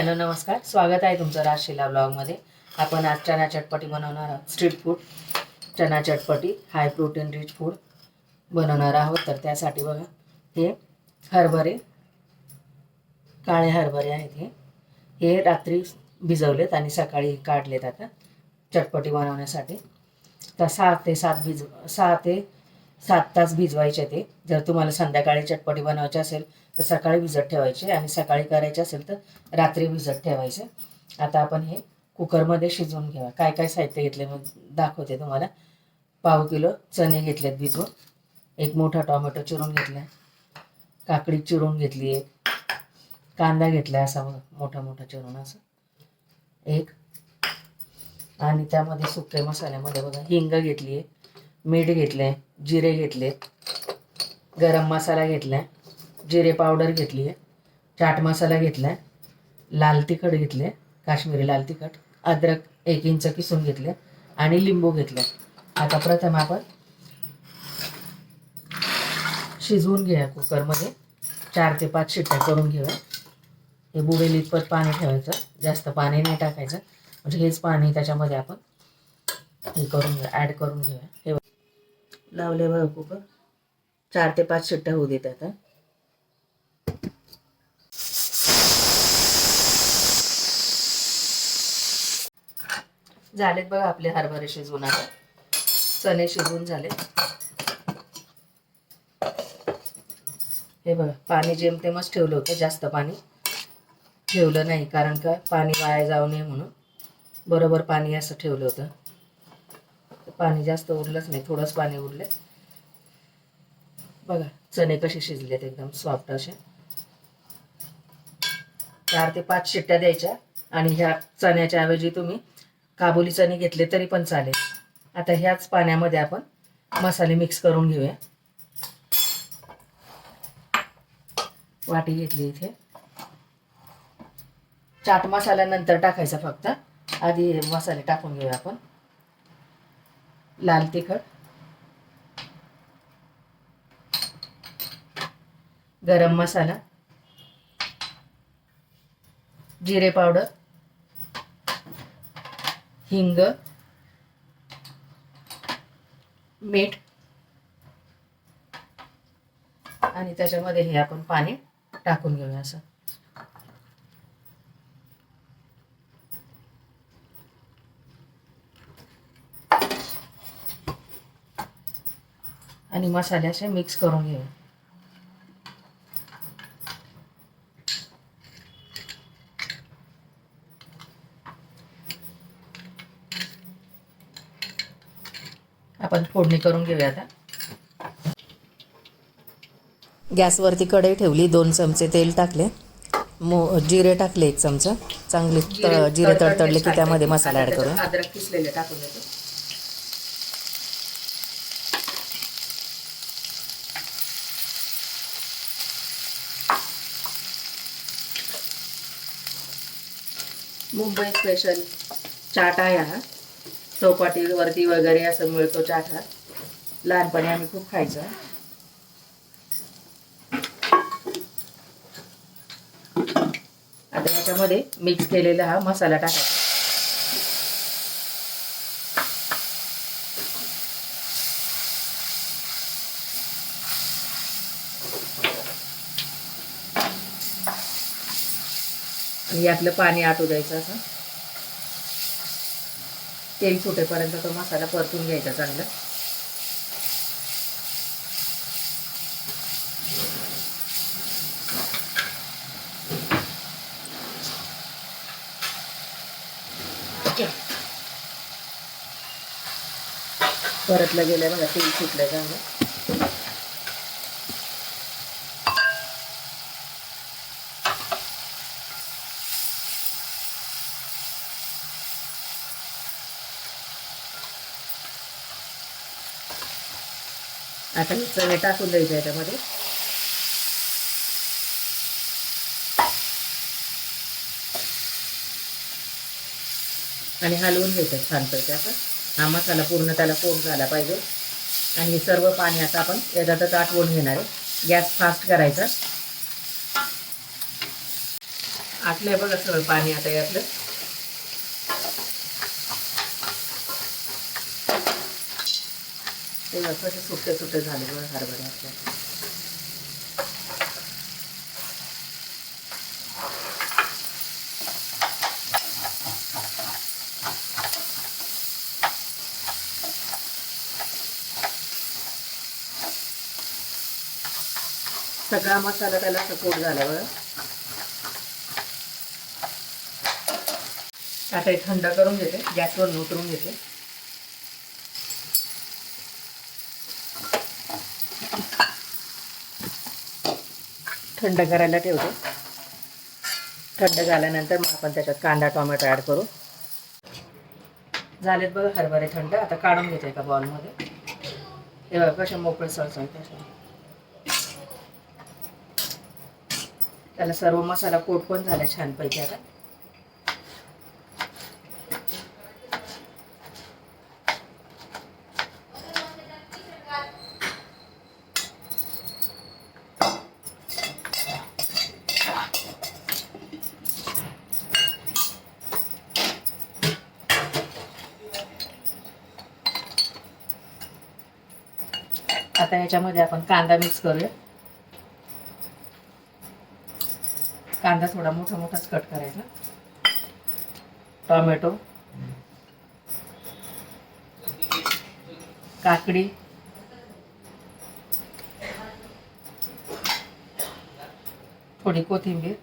Hello नमस्कार. स्वागत आहे तुमचं राजशिला ब्लॉगमध्ये. आपण आज चना चटपटी बनवणार आहोत. स्ट्रीट फूड चना चटपटी हाय प्रोटीन रिच फूड बनवणार आहोत. तर त्यासाठी बघा हे हरभरे काळे हरभरे आहेत हे. हे रात्री भिजवलेत आणि सकाळी काढलेत आता चटपटी बनवण्यासाठी. तर सहा ते सात भिज सहा ते सात तास भिजवायचे ते. जर तुम्हाला संध्याकाळी चटपटी बनवायची असेल तर सकाळी भिजत ठेवायचे आणि सकाळी करायचे असेल तर रात्री भिजत ठेवायचे. आता आपण हे कुकरमध्ये शिजवून घ्यावा काय काय साहित्य घेतले मग दाखवते तुम्हाला. पाव किलो चणे घेतलेत भिजवून. एक मोठा टोमॅटो चिरून घेतला काकडी चिरून घेतली एक. कांदा घेतला असा मोठा मोठा चिरून असं. एक. आणि त्यामध्ये सुके मसाल्यामध्ये बघा हिंग घेतली आहे मीठ घेतले जिरे घेतले गरम मसाला घेतलाय जिरे पावडर घेतली आहे चाट मसाला घेतलाय लाल तिखट घेतले काश्मीरी लाल तिखट अद्रक एक इंच किसून घेतले आणि लिंबू घेतले. आता प्रथम आपण शिजवून घेऊया कुकरमध्ये चार ते पाच शिट्ट्या करून घेऊया. हे बुडेल इतपत पाणी ठेवायचं. जास्त पाणी नाही टाकायचं. म्हणजे हेच पाणी त्याच्यामध्ये आपण हे करून घेऊ ॲड करून घेऊया. हे लावले बघा कुकर चार ते पाच शिट्ट्या होऊ देत आता. झालेत बघा आपले हरभरे शिजवून आता. चणे शिजवून झाले हे बघा पाणी जेमतेमच ठेवलं होतं जास्त पाणी ठेवलं नाही कारण का पाणी वाया जाऊ नये म्हणून. बरोबर पाणी असं ठेवलं होतं. पाणी जास्त उरलंच नाही थोडंच पाणी उरले बघा चणे कसे शिजलेत एकदम सॉफ्ट असे. चार ते पाच शिट्ट्या द्यायच्या आणि ह्या चण्याच्या ऐवजी तुम्ही काबुली चणे घेतले तरी पण चालेल. आता ह्याच पाण्यामध्ये आपण मसाले मिक्स करून घेऊया. वाटी घेतली इथे. चाट मसाल्यानंतर टाकायचा फक्त. आधी मसाले टाकून घेऊया आपण. लाल तिखट. गरम मसाला. जिरे पावडर. हिंग. मीठ. आणि त्याच्यामध्ये हे आपण पाणी टाकून घेऊया असं. आणि मसाले असे मिक्स करून घेऊया आपण फोडणी करून घेऊया आता. गॅसवरती कढई ठेवली दोन चमचे तेल टाकले. मो जिरे टाकले एक चमचा. चांगले जिरे तडतडले की त्यामध्ये मसाला ऍड करू अद्रक किसलेले टाकून देतो. मुंबई स्पेशल चाट आहे हा चौपाटीवरती वगैरे असं मिळतो चाट. हा लहानपणी आम्ही खूप खायचो. आता याच्यामध्ये मिक्स केलेला हा मसाला टाकायचा. आणि यातलं पाणी आटू द्यायचं असं. तेल सुटेपर्यंत तो मसाला परतून घ्यायचा चांगला. परतलं गेलं बघा तेल सुटलं चांगलं. आता हे चणे टाकून द्यायचे याच्यामध्ये. आणि हलवून घ्यायचं छानपैकी असं. हा मसाला पूर्ण त्याला कोट झाला पाहिजे. आणि हे सर्व पाणी आता आपण याच्यातच आटवून घेणार आहे. गॅस फास्ट करायचा. आटलंय बघा सगळं पाणी आता यातलं. ते बघा कसे सुट्टे सुट्टे झाले बघा हरभरे आपल्या सगळा मसाला त्याला सपोर्ट झाला बघा. आता हे थंड करून घेते गॅसवर नोतरून घेते. थंड करायला ठेवतो. थंड झाल्यानंतर मग आपण त्याच्यात कांदा टोमॅटो ॲड करू. झालेत बघा हरभरे थंड. आता काढून घेते एका बॉलमध्ये हे बघा कशा मोकळे सळसळ त्याला सर्व मसाला कोट पण झाला छानपैकी आता. आता याच्यामध्ये आपण कांदा मिक्स करूया. कांदा थोडा मोठा मोठाच कट करायचा. टोमॅटो. काकडी. थोडी कोथिंबीर.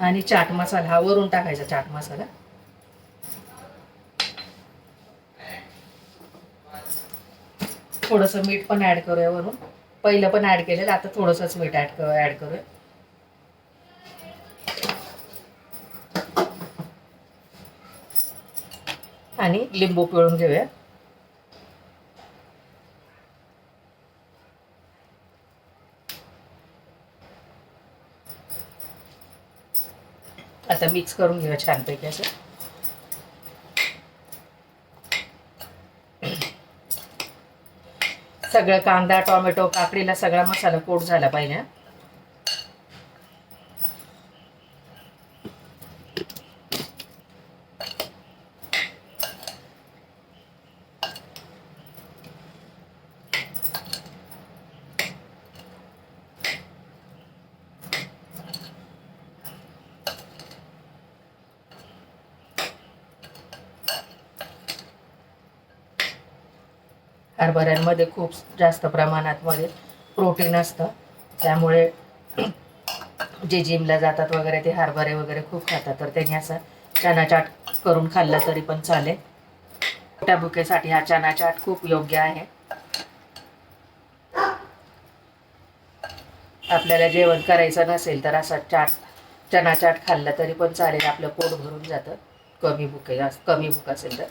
आणि चाट मसाला हा वरून टाकायचा चाट मसाला. थोडंसं मीठ पण ऍड करूया वरून. पहिलं पण ऍड केलेलं आता थोडंसंच मीठ ऍड कर ऍड करूया. आणि लिंबू पिळून घेऊया. आता मिक्स करून घेऊया छानपैकी असं. सगळं कांदा टोमॅटो काकडीला सगळा मसाला कोट झाला पाहिजे हरभऱ्यांमध्ये खूप जास्त प्रमाणात मध्ये प्रोटीन असतं. त्यामुळे जे जिमला जातात वगैरे ते हरभरे वगैरे खूप खातात. तर त्यांनी असं चना चाट करून खाल्लं तरी पण चालेल. पोटा भुकेसाठी हा चना चाट खूप योग्य आहे. आपल्याला जेवण करायचं नसेल तर असा चाट चना चाट खाल्ला तरी पण चालेल. आपलं पोट भरून जातं. कमी भुके कमी भूक असेल तर.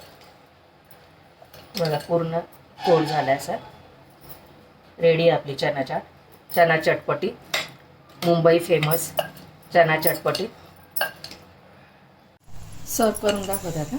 बघा पूर्ण कोड झाला सर. रेडी आपली चना चाट चना चटपटी. मुंबई फेमस चना चटपटी. सर्व करून दाखवतात ना?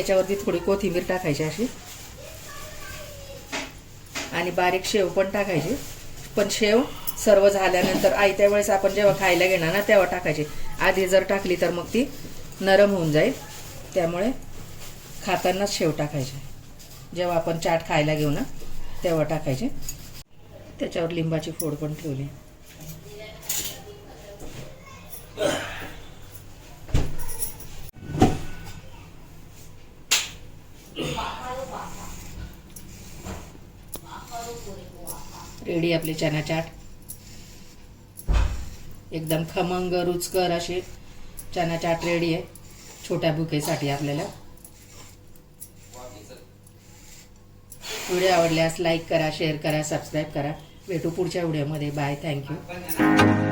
ह्याच्यावरती थोडी कोथिंबीर टाकायची अशी. आणि बारीक शेव पण टाकायची. पण शेव सर्व झाल्यानंतर आयत्या वेळेस आपण जेव्हा खायला घेणार ना तेव्हा टाकायची. आधी जर टाकली तर मग ती नरम होऊन जाईल. त्यामुळे खातानाच शेव टाकायचे. जेव्हा आपण चाट खायला घेऊ ना तेव्हा टाकायचे. त्याच्यावर लिंबाची फोड पण ठेवली. रेडी आपले चना चाट. एकदम खमंग रुचकर अशी चना चाट रेडी आहे. छोट्या बुकेसाठी आपल्याला. व्हिडिओ आवडल्यास लाईक करा शेअर करा सबस्क्राईब करा. भेटू पुढच्या व्हिडिओमध्ये. Bye thank you